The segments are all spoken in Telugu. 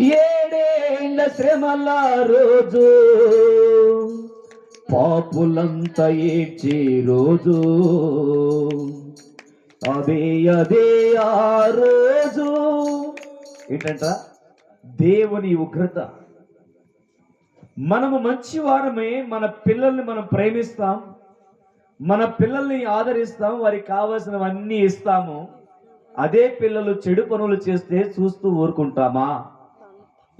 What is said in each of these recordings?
ఏడేండ్ల శ్రమల రోజు పాపులంతా ఏడ్చే రోజు అదే అదే ఆ రోజు. ఏంటంట దేవుని ఉగ్రత. మనము మంచి వారమే మన పిల్లల్ని మనం ప్రేమిస్తాం మన పిల్లల్ని ఆదరిస్తాం వారికి కావలసినవన్నీ ఇస్తాము. అదే పిల్లలు చెడు పనులు చేస్తే చూస్తూ ఊరుకుంటామా?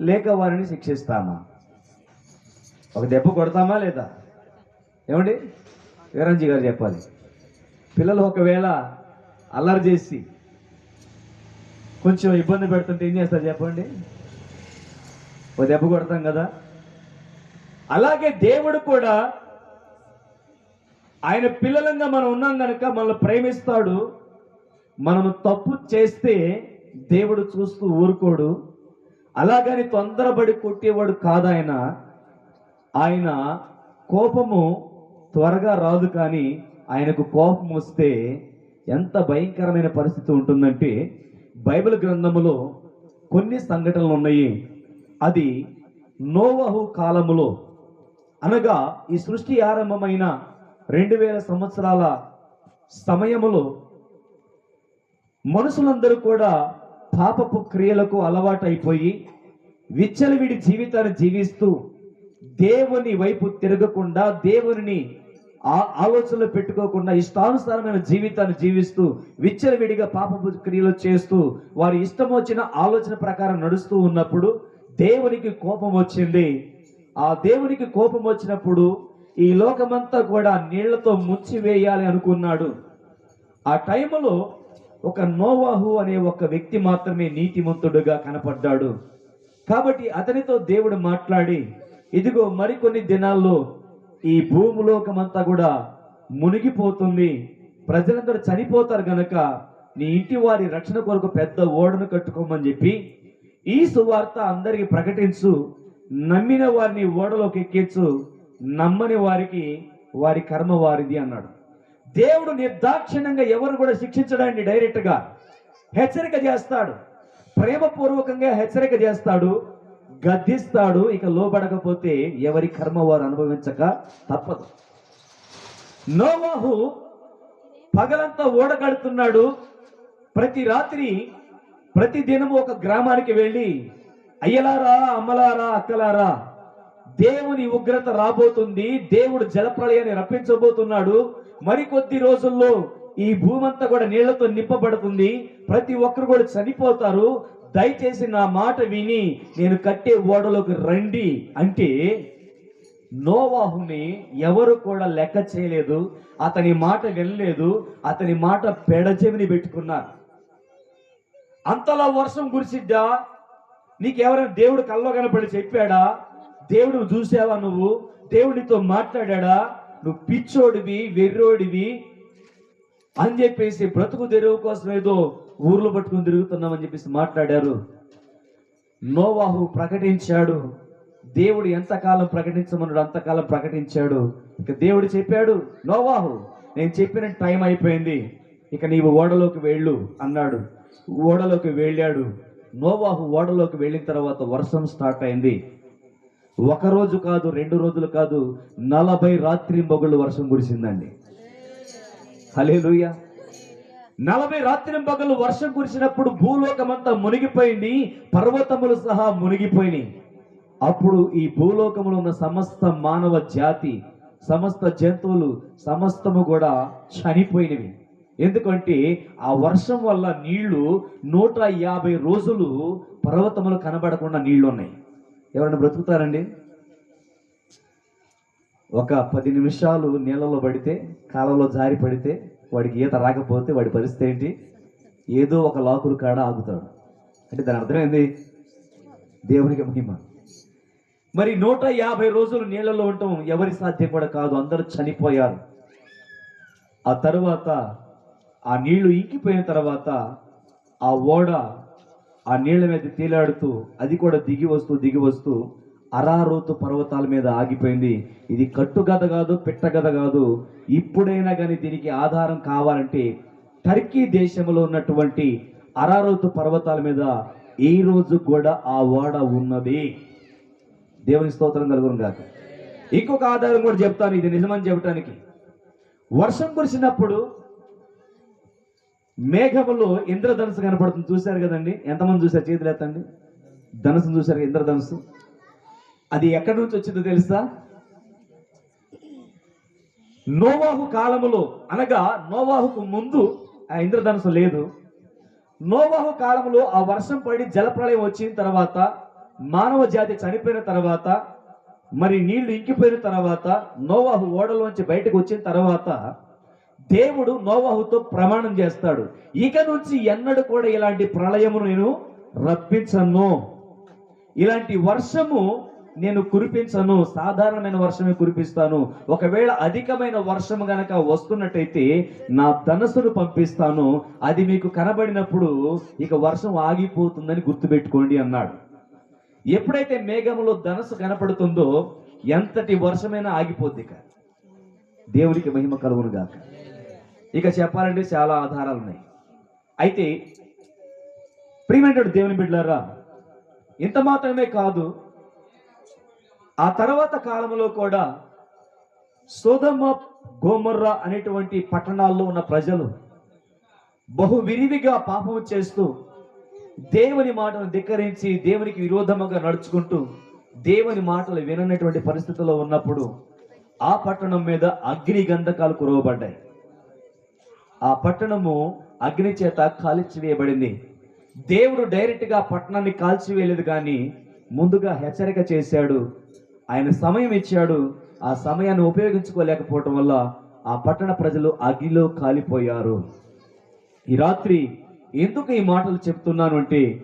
లేక వారిని శిక్షిస్తామా? ఒక దెబ్బ కొడతామా లేదా? ఏమండి? వీరంజీ గారు చెప్పాలి. పిల్లలు ఒకవేళ అల్లరి చేసి కొంచెం ఇబ్బంది పెడుతుంటే ఏం చేస్తారు చెప్పండి? ఒక దెబ్బ కొడతాం కదా? అలాగే దేవుడు కూడా ఆయన పిల్లలంగా మనం ఉన్నాం కనుక మనల్ని ప్రేమిస్తాడు. మనము తప్పు చేస్తే దేవుడు చూస్తూ ఊరుకోడు. అలాగని తొందరపడి కొట్టేవాడు కాదాయన. ఆయన కోపము త్వరగా రాదు కానీ ఆయనకు కోపం వస్తే ఎంత భయంకరమైన పరిస్థితి ఉంటుందంటే బైబిల్ గ్రంథములో కొన్ని సంఘటనలు ఉన్నాయి. అది నోవహు కాలములో అనగా ఈ సృష్టి ఆరంభమైన రెండు వేల సంవత్సరాల సమయములో మనుషులందరూ కూడా పాపపు క్రియలకు అలవాటైపోయి విచ్చలవిడి జీవితాన్ని జీవిస్తూ దేవుని వైపు తిరగకుండా దేవుని ఆ ఆలోచనలు పెట్టుకోకుండా ఇష్టానుసారమైన జీవితాన్ని జీవిస్తూ విచ్చలవిడిగా పాపపు క్రియలు చేస్తూ వారి ఇష్టం వచ్చిన ఆలోచన ప్రకారం నడుస్తూ ఉన్నప్పుడు దేవునికి కోపం వచ్చింది. ఆ దేవునికి కోపం వచ్చినప్పుడు ఈ లోకమంతా కూడా నీళ్ళతో ముంచివేయాలి అనుకున్నాడు. ఆ టైంలో ఒక నోవాహు అనే ఒక వ్యక్తి మాత్రమే నీతిమంతుడుగా కనపడ్డాడు. కాబట్టి అతనితో దేవుడు మాట్లాడి ఇదిగో మరికొన్ని దినాల్లో ఈ భూములోకమంతా కూడా మునిగిపోతుంది. ప్రజలందరూ చనిపోతారు గనక నీ ఇంటి వారి రక్షణ కొరకు పెద్ద ఓడను కట్టుకోమని చెప్పి ఈ సువార్త అందరికి ప్రకటించు నమ్మిన వారిని ఓడలోకి ఎక్కించు నమ్మని వారికి వారి కర్మ వారిది అన్నాడు. దేవుడు నిర్దాక్షిణ్యంగా ఎవరు కూడా శిక్షించడాన్ని డైరెక్ట్గా హెచ్చరిక చేస్తాడు. ప్రేమపూర్వకంగా హెచ్చరిక చేస్తాడు. గద్దిస్తాడు. ఇక లోబడకపోతే ఎవరి కర్మ వారు అనుభవించక తప్పదు. నోవాహు పగలంతా ఓడగడుతున్నాడు. ప్రతి రాత్రి ప్రతి దినము ఒక గ్రామానికి వెళ్ళి అయ్యలారా అమ్మలారా అక్కలారా దేవుని ఉగ్రత రాబోతుంది. దేవుడు జలప్రళయాన్ని రప్పించబోతున్నాడు. మరికొద్ది రోజుల్లో ఈ భూమంతా కూడా నీళ్ళతో నింపబడుతుంది. ప్రతి ఒక్కరు కూడా చనిపోతారు. దయచేసి నా మాట విని నేను కట్టే ఓడలోకి రండి అంటే నోవాహుని ఎవరు కూడా లెక్క చేయలేదు. అతని మాట వినలేదు. అతని మాట పెడచెవిని పెట్టుకున్నారు. అంతలా వర్షం కురిసిద్దా? నీకెవరైనా దేవుడు కల్లో కనపడి చెప్పాడా? దేవుడు చూసావా నువ్వు? దేవుడితో మాట్లాడా నువ్వు పిచ్చోడివి వెర్రోడివి అని చెప్పేసి బ్రతుకు తెరువు కోసం ఏదో ఊర్లు పట్టుకుని తిరుగుతున్నామని చెప్పేసి మాట్లాడారు. నోవాహు ప్రకటించాడు. దేవుడు ఎంతకాలం ప్రకటించమన్నాడు అంతకాలం ప్రకటించాడు. ఇక దేవుడు చెప్పాడు నోవాహు నేను చెప్పిన టైం అయిపోయింది. ఇక నీవు ఓడలోకి వెళ్ళు అన్నాడు. ఓడలోకి వెళ్ళాడు. నోవాహు ఓడలోకి వెళ్ళిన తర్వాత వర్షం స్టార్ట్ అయింది. ఒక రోజు కాదు రెండు రోజులు కాదు నలభై రాత్రి మొగుళ్ళు వర్షం కురిసిందండి. హలేలుయ నలభై రాత్రి పగలు వర్షం కురిసినప్పుడు భూలోకమంతా మునిగిపోయింది పర్వతములు సహా మునిగిపోయినాయి. అప్పుడు ఈ భూలోకంలో ఉన్న సమస్త మానవ జాతి సమస్త జంతువులు సమస్తము కూడా చనిపోయినవి. ఎందుకంటే ఆ వర్షం వల్ల నీళ్ళు నూట యాభై రోజులు పర్వతములు కనబడకుండా నీళ్ళు ఉన్నాయి ఎవరైనా బ్రతుకుతారండి? ఒక పది నిమిషాలు నీళ్ళలో పడితే కాలంలో జారి పడితే వాడికి ఈత రాకపోతే వాడి పరిస్థితి ఏంటి? ఏదో ఒక లాకులు కాడ ఆగుతాడు. అంటే దాని అర్థం ఏంది? దేవునికి మహిమ. మరి నూట యాభై రోజులు నీళ్ళలో ఉండటం ఎవరి సాధ్యం కూడా కాదు. అందరూ చనిపోయారు. ఆ తరువాత ఆ నీళ్ళు ఇంకిపోయిన తర్వాత ఆ ఓడ ఆ నీళ్ళ మీద తేలాడుతూ అది కూడా దిగి వస్తూ దిగి వస్తూ అరారోతు పర్వతాల మీద ఆగిపోయింది. ఇది కట్టుగద కాదు పెట్టగద కాదు. ఇప్పుడైనా కానీ దీనికి ఆధారం కావాలంటే టర్కీ దేశంలో ఉన్నటువంటి అరారోతు పర్వతాల మీద ఈ రోజు కూడా ఆ ఓడ ఉన్నది. దేవుని స్తోత్రం కలుగును కాక ఇంకొక ఆధారం కూడా చెప్తాను ఇది నిజమని చెప్పడానికి వర్షం కురిసినప్పుడు మేఘములో ఇంద్రధనుసు కనపడుతుంది. చూశారు కదండి? ఎంతమంది చూశారు? చేతులు ఎత్తండి. ధనుసు చూశారు. ఇంద్రధనుసు అది ఎక్కడి నుంచి వచ్చిందో తెలుసా? నోవాహు కాలములో అనగా నోవాహుకు ముందు ఆ ఇంద్రధనుసు లేదు. నోవాహు కాలంలో ఆ వర్షం పడి జలప్రళయం వచ్చిన తర్వాత మానవ జాతి చనిపోయిన తర్వాత మరి నీళ్ళు ఇంకిపోయిన తర్వాత నోవాహు ఓడలోంచి బయటకు వచ్చిన తర్వాత దేవుడు నోవాహుతో ప్రమాణం చేస్తాడు. ఇక నుంచి ఎన్నడూ కూడా ఇలాంటి ప్రళయమును నేను రప్పించను. ఇలాంటి వర్షము నేను కురిపించను. సాధారణమైన వర్షమే కురిపిస్తాను. ఒకవేళ అధికమైన వర్షం గనక వస్తున్నట్టయితే నా ధనస్సును పంపిస్తాను. అది మీకు కనబడినప్పుడు ఇక వర్షం ఆగిపోతుందని గుర్తుపెట్టుకోండి అన్నాడు. ఎప్పుడైతే మేఘములో ధనస్సు కనపడుతుందో ఎంతటి వర్షమైనా ఆగిపోద్ది ఇక. దేవునికి మహిమ కలుగును గాక ఇక చెప్పాలంటే చాలా ఆధారాలు ఉన్నాయి. అయితే ప్రియమైనటువంటి దేవుని బిడ్డలారా ఇంత మాత్రమే కాదు ఆ తర్వాత కాలంలో కూడా సోదమ్మ గోమర్ర అనేటువంటి పట్టణాల్లో ఉన్న ప్రజలు బహు విరివిగా పాపము చేస్తూ దేవుని మాటను ధిక్కరించి దేవునికి విరోధముగా నడుచుకుంటూ దేవుని మాటలు విననటువంటి పరిస్థితుల్లో ఉన్నప్పుడు ఆ పట్టణం మీద అగ్ని గంధకాలు కురవబడ్డాయి. ఆ పట్టణము అగ్ని చేత కాల్చివేయబడింది. దేవుడు డైరెక్ట్గా పట్టణాన్ని కాల్చివేయలేదు కానీ ముందుగా హెచ్చరిక చేశాడు. ఆయన సమయం ఇచ్చాడు. ఆ సమయాన్ని ఉపయోగించుకోలేకపోవటం వల్ల ఆ పట్టణ ప్రజలు అగ్నిలో కాలిపోయారు. ఈ రాత్రి ఎందుకు ఈ మాటలు చెప్తున్నాను అంటే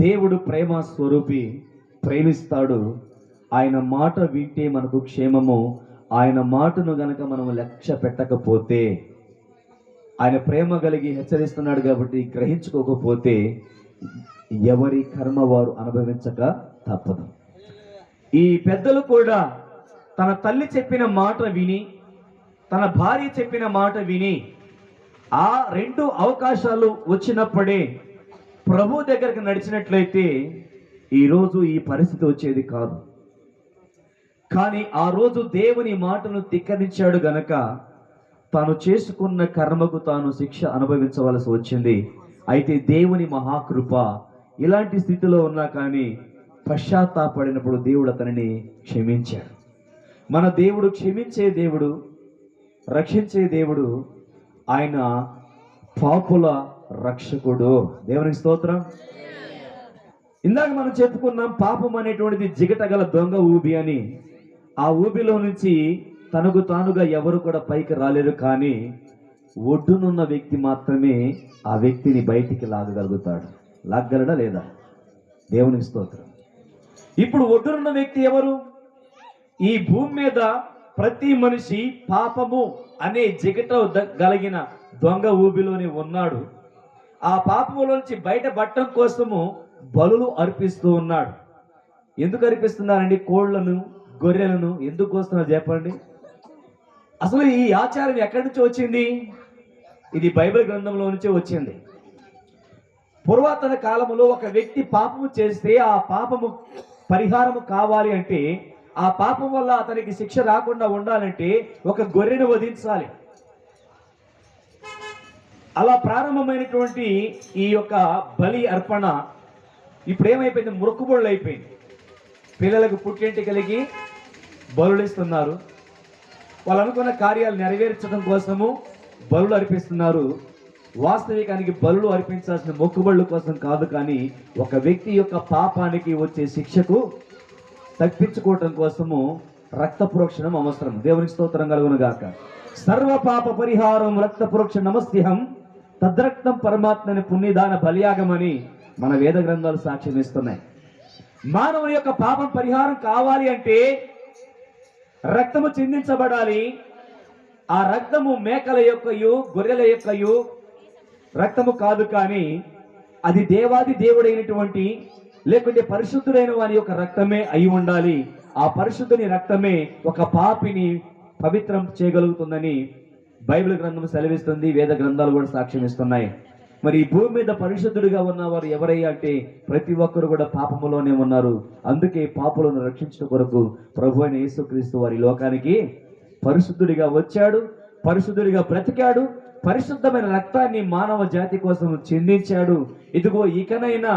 దేవుడు ప్రేమ స్వరూపి ప్రేమిస్తాడు. ఆయన మాట వింటే మనకు క్షేమము. ఆయన మాటను గనక మనం లక్ష్య పెట్టకపోతే ఆయన ప్రేమ కలిగి హెచ్చరిస్తున్నాడు కాబట్టి గ్రహించుకోకపోతే ఎవరి కర్మ వారు అనుభవించక తప్పదు. ఈ పెద్దలు కూడా తన తల్లి చెప్పిన మాట విని తన భార్య చెప్పిన మాట విని ఆ రెండు అవకాశాలు వచ్చినప్పుడే ప్రభు దగ్గరికి నడిచినట్లయితే ఈరోజు ఈ పరిస్థితి వచ్చేది కాదు. కానీ ఆ రోజు దేవుని మాటను ధిక్కరించాడు గనక తాను చేసుకున్న కర్మకు తాను శిక్ష అనుభవించవలసి వచ్చింది. అయితే దేవుని మహాకృప ఇలాంటి స్థితిలో ఉన్నా కానీ పశ్చాత్తాపడినప్పుడు దేవుడు అతనిని క్షమించాడు. మన దేవుడు క్షమించే దేవుడు రక్షించే దేవుడు ఆయన పాపుల రక్షకుడు. దేవునికి స్తోత్రం. ఇందాక మనం చెప్పుకున్నాం పాపం అనేటువంటిది జిగటగల దొంగ ఊబి అని. ఆ ఊబిలో నుంచి తనకు తానుగా ఎవరు కూడా పైకి రాలేరు కానీ ఒడ్డునున్న వ్యక్తి మాత్రమే ఆ వ్యక్తిని బయటికి లాగగలుగుతాడు. లాగలడా లేదా? దేవుని స్తోత్రం. ఇప్పుడు ఒడ్డునున్న వ్యక్తి ఎవరు? ఈ భూమి మీద ప్రతి మనిషి పాపము అనే జిగట కలిగిన గలిగిన దొంగ ఊబిలోనే ఉన్నాడు. ఆ పాపములోంచి బయటపడటం కోసము బలులు అర్పిస్తూ ఉన్నాడు. ఎందుకు అర్పిస్తున్నారండి? కోళ్ళను గొర్రెలను ఎందుకు వస్తున్నారు చెప్పండి? అసలు ఈ ఆచారం ఎక్కడి నుంచి వచ్చింది? ఇది బైబిల్ గ్రంథంలో నుంచే వచ్చింది. పురాతన కాలంలో ఒక వ్యక్తి పాపము చేస్తే ఆ పాపము పరిహారము కావాలి అంటే ఆ పాపం వల్ల అతనికి శిక్ష రాకుండా ఉండాలంటే ఒక గొర్రెను వధించాలి. అలా ప్రారంభమైనటువంటి ఈ యొక్క బలి అర్పణ ఇప్పుడు ఏమైపోయింది మొక్కుబడులు అయిపోయింది. పిల్లలకు పుట్టింటి కలిగి బరులు ఇస్తున్నారు. వాళ్ళు అనుకున్న కార్యాలు నెరవేర్చడం కోసము బలులు అర్పిస్తున్నారు. వాస్తవికానికి బలులు అర్పించాల్సిన మొక్కుబళ్ళు కోసం కాదు కానీ ఒక వ్యక్తి యొక్క పాపానికి వచ్చే శిక్షకు తప్పించుకోవటం కోసము రక్త ప్రోక్షణం అవసరం. దేవునికి స్తోత్రం కలుగును గాక సర్వ పాప పరిహారం రక్త ప్రోక్ష నమస్తిహం. తద్రక్తం పరమాత్మని పుణ్యదాన బలియాగమని మన వేద గ్రంథాలు సాక్ష్యం ఇస్తున్నాయి మానవుని యొక్క పాపం పరిహారం కావాలి అంటే రక్తము చిందించబడాలి. ఆ రక్తము మేకల యొక్కయు గొర్రెల యొక్కయు. రక్తము కాదు కానీ అది దేవాది దేవుడైనటువంటి లేకుంటే పరిశుద్ధుడైన వారి యొక్క రక్తమే అయి ఉండాలి. ఆ పరిశుద్ధుని రక్తమే ఒక పాపిని పవిత్రం చేయగలుగుతుందని బైబిల్ గ్రంథం సెలవిస్తుంది వేద గ్రంథాలు కూడా సాక్ష్యం ఇస్తున్నాయి మరి ఈ భూమి మీద పరిశుద్ధుడిగా ఉన్నవారు ఎవరయ్యా అంటే ప్రతి ఒక్కరు కూడా పాపములోనే ఉన్నారు. అందుకే పాపులను రక్షించడం కొరకు ప్రభు అయిన యేసుక్రీస్తు వారి లోకానికి పరిశుద్ధుడిగా వచ్చాడు పరిశుద్ధుడిగా బ్రతికాడు పరిశుద్ధమైన రక్తాన్ని మానవ జాతి కోసం చెందించాడు. ఇదిగో ఇకనైనా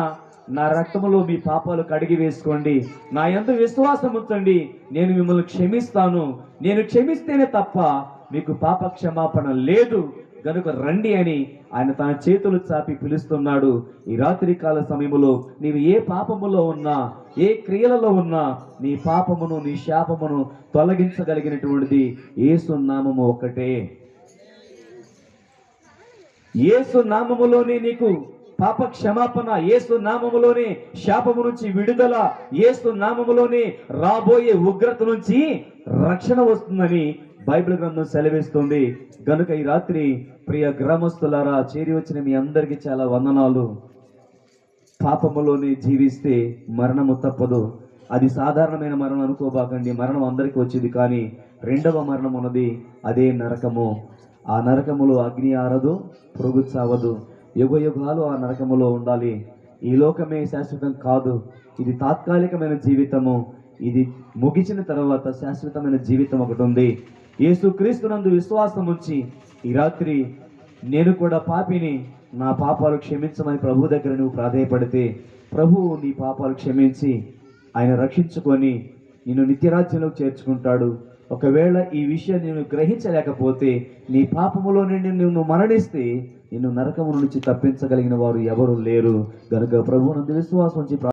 నా రక్తములో మీ పాపాలు కడిగి వేసుకోండి. నా ఎంత విశ్వాసం ఉంచండి. నేను మిమ్మల్ని క్షమిస్తాను. నేను క్షమిస్తేనే తప్ప మీకు పాప క్షమాపణ లేదు. గనుక రండి అని ఆయన తన చేతులు చాపి పిలుస్తున్నాడు. ఈ రాత్రి కాల సమయములో నీవు ఏ పాపములో ఉన్నా ఏ క్రియలలో ఉన్నా నీ పాపమును నీ శాపమును తొలగించగలిగినటువంటిది యేసు నామము ఒక్కటే. యేసు నామములోనే నీకు పాప క్షమాపణ యేసు నామములోనే శాపము నుంచి విడుదల యేసు నామములోనే రాబోయే ఉగ్రత నుంచి రక్షణ వస్తుందని బైబిల్ గ్రంథం సెలవిస్తుంది. గనుక ఈ రాత్రి ప్రియ గ్రామస్తులారా చేరి వచ్చిన మీ అందరికీ చాలా వందనాలు. పాపములోనే జీవిస్తే మరణము తప్పదు. అది సాధారణమైన మరణం అనుకోబాకండి. మరణం అందరికీ వచ్చింది కానీ రెండవ మరణం ఉన్నది అదే నరకము. ఆ నరకములో అగ్ని ఆరదు పురుగు చావదు. యుగ యుగాలు ఆ నరకములో ఉండాలి. ఈ లోకమే శాశ్వతం కాదు. ఇది తాత్కాలికమైన జీవితము. ఇది ముగిసిన తర్వాత శాశ్వతమైన జీవితం ఒకటి ఉంది. యేసుక్రీస్తునందు విశ్వాసం ఉంచి ఈ రాత్రి నేను కూడా పాపిని నా పాపాలు క్షమించమని ప్రభు దగ్గర నువ్వు ప్రాధాయపడితే ప్రభువు నీ పాపాలు క్షమించి ఆయన రక్షించుకొని నిన్ను నిత్యరాజ్యంలోకి చేర్చుకుంటాడు. ఒకవేళ ఈ విషయం నేను గ్రహించలేకపోతే నీ పాపములో నుండి నువ్వు మరణిస్తే నిన్ను నరకము నుంచి తప్పించగలిగిన వారు ఎవరు లేరు. గనుక ప్రభువునందు విశ్వాసం ఉంచి